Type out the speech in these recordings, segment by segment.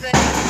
with it.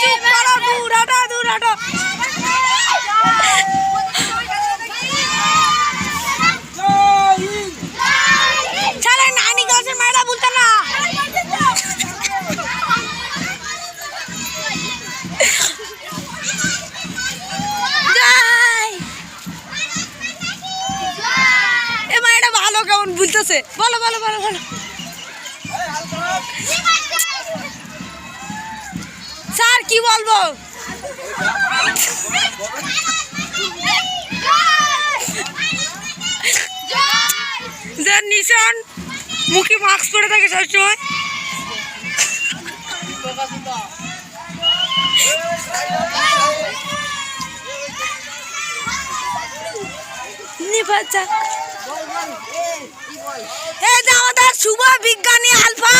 চুপ করো, দূর হটো দূর হটো। ছাড়ে নানি গাছের ভালো কেমন বলতেছে বলো বলো বলো বলো। কি বলব? যে মুখে মাস্ক পরে থাকে সবসময়। শুভ বিজ্ঞানী আলফা।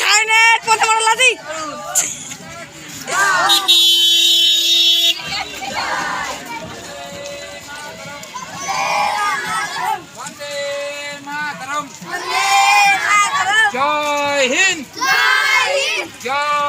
ছাইনেট বন্দে মাতারাম। লাদি জয় হিন্দ। জয় হিন্দ।